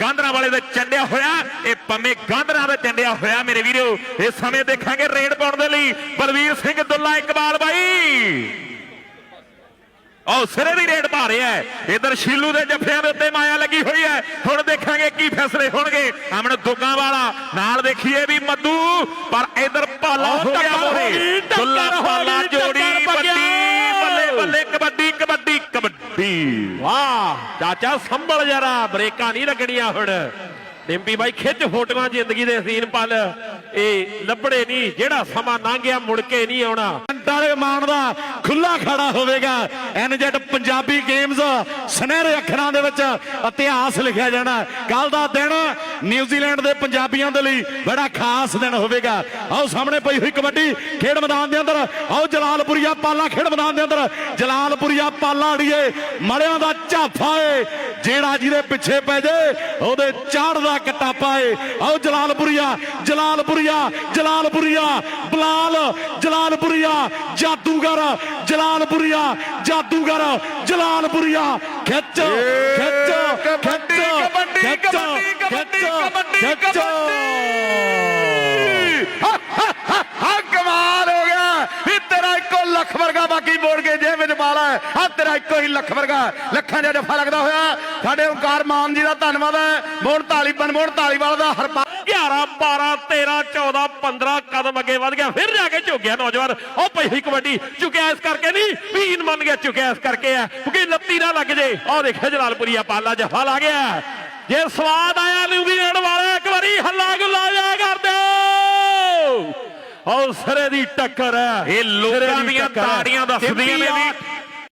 ਗਾਂਧਰਾ ਵਾਲੇ ਦੇ ਚੰਡਿਆ ਹੋਇਆ। ਇਹ ਪੰਮੇ ਗਾਂਧਰਾ ਦੇ ਚੰਡਿਆ ਹੋਇਆ। ਮੇਰੇ ਵੀਰੋ ਇਸ ਸਮੇਂ ਦੇਖਾਂਗੇ ਰੇਡ ਪਾਉਣ ਦੇ ਲਈ। ਬਲਵੀਰ ਸਿੰਘ ਦੁੱਲਾ ਇਕਬਾਲ ਬਾਈ। ਉਹ ਸਿਰੇ ਦੀ ਰੇਡ ਪਾ ਰਿਹਾ ਹੈ। ਇਧਰ ਸ਼ੀਲੂ ਦੇ ਜੱਫਿਆਂ ਦੇ ਉੱਤੇ ਮਾਇਆ ਲੱਗੀ ਹੋਈ ਹੈ। ਹੁਣ ਦੇਖਾਂਗੇ ਕੀ ਫੈਸਲੇ ਹੋਣਗੇ। ਅਮਨ ਦੁੱਗਾ ਵਾਲਾ ਨਾਲ ਦੇਖੀਏ ਵੀ ਮੱਦੂ ਪਰ ਇਧਰ ਪਾਲਾ ਉਹ ਹੋ ਗਿਆ ਮੋਰੇ ਦੁੱਲਾ ਜੋੜੀ। ਬੱਲੇ ਬੱਲੇ ਕਬੱਡੀ ਕਬੱਡੀ ਕਬੱਡੀ ਵਾਹ। ਚਾਚਾ ਸੰਭਲ ਜਰਾ ਬ੍ਰੇਕਾਂ ਨਹੀਂ ਲੱਗਣੀਆਂ ਹੁਣ। ਡਿੰਪੀ ਬਾਈ ਖਿੱਚ ਫੋਟੋਆਂ ਜ਼ਿੰਦਗੀ ਦੇ ਸੀਨ ਪਲ। ਇਹ ਲੱਭੜੇ ਨਹੀਂ, ਜਿਹੜਾ ਸਮਾਂ ਲੰਘ ਗਿਆ ਮੁੜ ਕੇ ਨਹੀਂ ਆਉਣਾ। ਵਾਲੇ ਮਾਨ ਦਾ ਖੁੱਲਾ ਖੜਾ ਹੋਵੇਗਾ। ਐਨਜੈਟ ਪੰਜਾਬੀ ਗੇਮਸ ਸੁਨਹਿਰੇ ਅੱਖਰਾਂ ਦੇ ਵਿੱਚ ਇਤਿਹਾਸ ਲਿਖਿਆ ਜਾਣਾ। ਕੱਲ ਦਾ ਦਿਨ ਨਿਊਜ਼ੀਲੈਂਡ ਦੇ ਪੰਜਾਬੀਆਂ ਦੇ ਲਈ ਬੜਾ ਖਾਸ ਦਿਨ ਹੋਵੇਗਾ। ਆਓ ਸਾਹਮਣੇ ਪਈ ਹੋਈ ਕਬੱਡੀ ਖੇਡ ਮੈਦਾਨ ਦੇ ਅੰਦਰ। ਆਓ ਜਲਾਲਪੁਰੀਆ ਪਾਲਾ ਖੇਡ ਮੈਦਾਨ ਦੇ ਅੰਦਰ। ਜਲਾਲਪੁਰੀਆ ਪਾਲਾ ਅੜੀਏ, ਮੜਿਆਂ ਦਾ ਝਾਫਾ ਏ, ਜਿਹੜਾ ਜਿਹਦੇ ਪਿੱਛੇ ਪੈ ਜੇ, ਉਹਦੇ ਚਾੜਦਾ ਕਟਾਪਾ ਏ। ਆਓ ਜਲਾਲਪੁਰੀਆ ਜਲਾਲਪੁਰੀਆ ਜਲਾਲਪੁਰੀਆ ਬਲਾਲ ਜਲਾਲਪੁਰੀਆ ਜਾਦੂਗਰ ਜਲਾਲਪੁਰੀਆ ਜਾਦੂਗਰ ਜਲਾਲਪੁਰੀਆ ਖਿੱਚ ਖਿੱਚ ਖਿੱਚ ਕਬੱਡੀ, ਖਿੱਚ ਕਬੱਡੀ, ਕਬੱਡੀ, ਕਬੱਡੀ, ਖਿੱਚ ਹਾਂ ਕਮਾਲ ਹੋ ਗਿਆ ਵੀ ਤੇਰਾ ਇੱਕੋ ਲੱਖ ਵਰਗਾ ਹਾਂ ਤੇਰਾ ਇੱਕੋ ਹੀ ਲੱਖ ਵਰਗਾ ਲੱਖਾਂ ਦਾ ਜਫਾ ਲੱਗਦਾ ਹੋਇਆ। ਸਾਡੇ ਓਕਾਰ ਮਾਨ ਜੀ ਦਾ ਧੰਨਵਾਦ ਹੈ। ਮੋਹਨ ਢਾਲੀ ਬਨ ਮੋਹਨ ਢਾਲੀਵਾਲ ਦਾ ਹਰਪਾ 11 12 13 14 15 ਕਦਮ ਅੱਗੇ ਵਧ ਗਿਆ। ਫਿਰ ਜਾ ਕੇ ਝੁਕਿਆ ਨੌਜਵਾਨ। ਉਹ ਪਈ ਕਬੱਡੀ। ਝੁਕਿਆ ਇਸ ਕਰਕੇ ਨਹੀਂ ਵੀਨ ਮੰਨ ਗਿਆ ਝੁਕਿਆ ਇਸ ਕਰਕੇ ਆ ਕਿਉਂਕਿ ਲੱਤੀ ਨਾ ਲੱਗ ਜੇ। ਉਹ ਦੇਖਿਆ ਜਲਾਲਪੁਰੀਆ ਪਾਲਾ ਜਫਾ ਲਾ ਗਿਆ। ਜੇ ਸਵਾਦ ਆਇਆ ਨਿਊਜ਼ੀਲੈਂਡ ਵਾਲੇ ਇੱਕ ਵਾਰੀ ਹੱਲਾ ਗੁੱਲਾ ਜਾ ਕਰ ਦਿਓ ਉਹ ਸਿਰੇ ਦੀ ਟੱਕਰ ਹੈ। ਇਹ ਲੋਕਾਂ ਦੀਆਂ। ਤਾੜੀਆਂ ਦੱਸਦੀਆਂ ਨੇ ਵੀ ਆ-